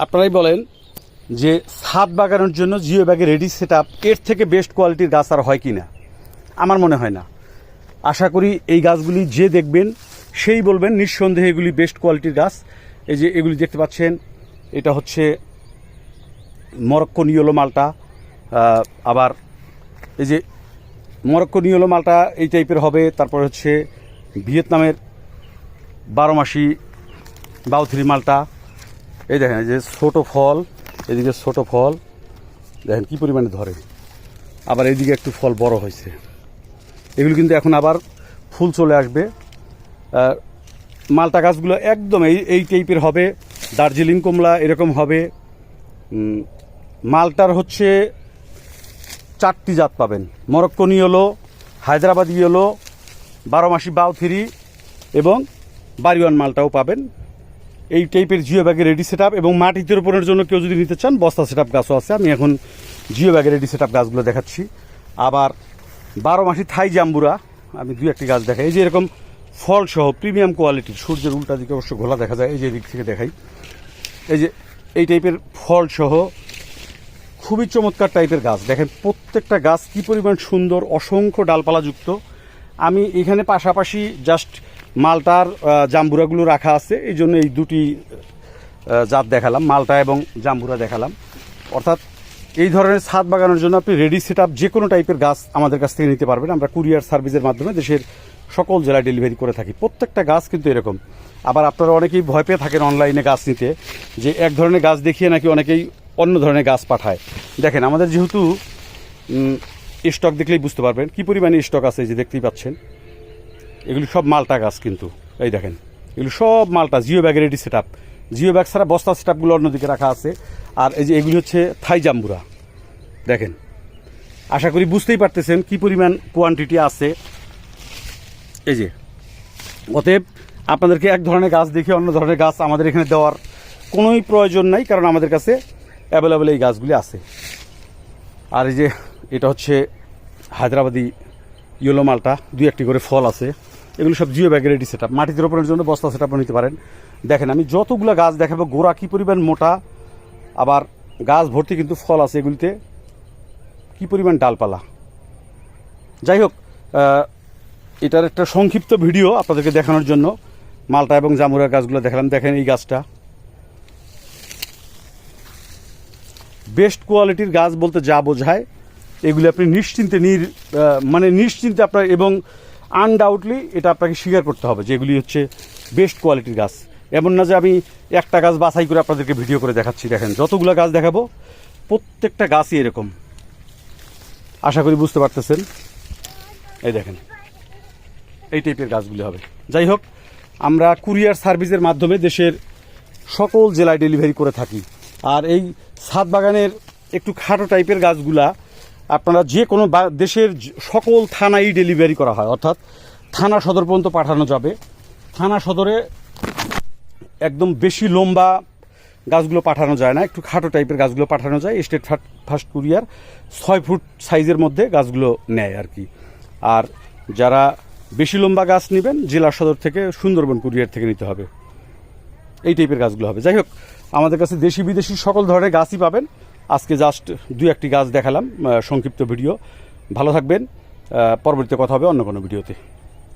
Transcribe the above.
আপনারাই বলেন যে ছাদ বাগানোর জন্য জিও ব্যাগে রেডি সেট এর থেকে বেস্ট কোয়ালিটির গাছ আর হয় কি না আমার মনে হয় না। আশা করি এই গাছগুলি যে দেখবেন, সেই বলবেন নিঃসন্দেহে এগুলি বেস্ট কোয়ালিটির গাছ। এই যে এগুলি দেখতে পাচ্ছেন, এটা হচ্ছে মরক্কো নিয়লো মালটা আবার এই যে মরক্কো নিয়লো মালটা এই টাইপের হবে, তারপর হচ্ছে ভিয়েতনামের বারো মাসি বাউথরি মালটা। এই দেখেন যে ছোট ফল, এদিকে ছোট ফল, দেখেন কি পরিমাণে ধরে। আবার এইদিকে একটু ফল বড় হয়েছে। এগুলো কিন্তু এখন আবার ফুল চলে আসবে। মালটা গাছগুলো একদম এই এই টাইপের হবে, দার্জিলিং কমলা এরকম হবে। মালটার হচ্ছে চারটি জাত পাবেন। মরক্কনি হলো হায়দ্রাবাদি হলো বারো মাসি বাউথিরি এবং বাড়িওয়ান মালটাও পাবেন। এই টাইপের জিও ব্যাগের রেডি সেট আপ এবং মাটিতে রোপণের জন্য কেউ যদি নিতে চান, বস্তা সেট আপ গাছও আছে। আমি এখন জিও ব্যাগের রেডি সেট আপ গাছগুলো দেখাচ্ছি। আবার বারো মাসি থাই জাম্বুরা, আমি দুই একটি গাছ দেখাই। এই যে এরকম ফল সহ প্রিমিয়াম কোয়ালিটির সূর্যের উল্টা দিকে অবশ্য ঘোলা দেখা যায়, এই যে দিক থেকে দেখাই। এই যে এই টাইপের ফল সহ খুবই চমৎকার টাইপের গাছ। দেখেন প্রত্যেকটা গাছ কি পরিমাণ সুন্দর, অসংখ্য ডালপালাযুক্ত। আমি এখানে পাশাপাশি জাস্ট মালটার জাম্বুরাগুলো রাখা আছে। এই জন্য এই দুটি জাত দেখালাম, মালটা এবং জাম্বুরা দেখালাম। অর্থাৎ এই ধরনের ছাদ বাগানোর জন্য আপনি রেডি সেট আপ যে কোনো টাইপের গাছ আমাদের কাছ থেকে নিতে পারবেন। আমরা কুরিয়ার সার্ভিসের মাধ্যমে দেশের সকল জেলায় ডেলিভারি করে থাকি। প্রত্যেকটা গাছ কিন্তু এরকম। আবার আপনারা অনেকেই ভয় পেয়ে থাকেন অনলাইনে গাছ নিতে, যে এক ধরনের গাছ দেখিয়ে নাকি অনেকেই অন্য ধরনের গাছ পাঠায়। দেখেন, আমাদের যেহেতু স্টক দেখলেই বুঝতে পারবেন কি পরিমাণে স্টক আছে যে দেখতেই পাচ্ছেন। এগুলি সব মালটা গাছ কিন্তু। এই দেখেন, এগুলি সব মালটা, জিও ব্যাগের ready set up geo bag ছাড়া বস্তা সেট আপগুলো অন্যদিকে রাখা আছে। আর এই যে এগুলি হচ্ছে থাই জাম্বুরা। দেখেন, আশা করি বুঝতেই পারতেছেন কি পরিমাণ কোয়ান্টিটি আছে। এই যে, অতএব আপনাদেরকে এক ধরনের গাছ দেখে অন্য ধরনের গাছ আমাদের এখানে দেওয়ার কোনোই প্রয়োজন নাই, কারণ আমাদের কাছে অ্যাভেলেবেল এই গাছগুলি আছে। আর এই যে, এটা হচ্ছে হায়দ্রাবাদি ইয়েলো মালটা, দুই একটি করে ফল আছে। এগুলো সব জিও ব্যাগের রেডি সেট মাটিতে রোপণের জন্য বস্তা সেট নিতে পারেন। দেখেন, আমি যতগুলো গাছ দেখাবো, গোড়া কী পরিমাণ মোটা, আবার গাছ ভর্তি কিন্তু ফল আছে এগুলিতে, কী পরিমাণ ডালপালা। যাই হোক এটার একটা সংক্ষিপ্ত ভিডিও আপনাদেরকে দেখানোর জন্য, মালটা এবং জামুরা গাছগুলো দেখালাম। দেখেন এই গাছটা। বেস্ট কোয়ালিটির গাছ বলতে যা বোঝায়, এগুলি আপনি নিশ্চিন্তে নির মানে নিশ্চিন্তে আপনার এবং আনডাউটলি এটা আপনাকে স্বীকার করতে হবে যে এগুলি হচ্ছে বেস্ট কোয়ালিটির গাছ। এমন না যে আমি একটা গাছ বাছাই করে আপনাদেরকে ভিডিও করে দেখাচ্ছি। দেখেন, যতগুলো গাছ দেখাবো, প্রত্যেকটা গাছই এরকম। আশা করি বুঝতে পারতেছেন। এই দেখেন, এই টাইপের গাছগুলি হবে। যাই হোক, আমরা কুরিয়ার সার্ভিসের মাধ্যমে দেশের সকল জেলায় ডেলিভারি করে থাকি। আর এই ছাদ বাগানের একটু খাটো টাইপের গাছগুলা আপনারা যে কোনো দেশের সকল থানায় ডেলিভারি করা হয়, অর্থাৎ থানা সদর পর্যন্ত পাঠানো যাবে। থানা সদরে একদম বেশি লম্বা গাছগুলো পাঠানো যায় না, একটু খাটো টাইপের গাছগুলো পাঠানো যায়। স্টেট ফার্ট ফার্স্ট কুরিয়ার ছয় ফুট সাইজের মধ্যে গাছগুলো নেয় আর কি। আর যারা বেশি লম্বা গাছ নেবেন, জেলা সদর থেকে সুন্দরবন কুরিয়ার থেকে নিতে হবে। এই টাইপের গাছগুলো হবে। যাই হোক, আমাদের কাছে দেশি বিদেশি সকল ধরনের গাছই পাবেন। আজকে জাস্ট দুই একটি গাছ দেখালাম সংক্ষিপ্ত ভিডিও। ভালো থাকবেন পরবর্তীতে কথা হবে অন্য কোনো ভিডিওতে।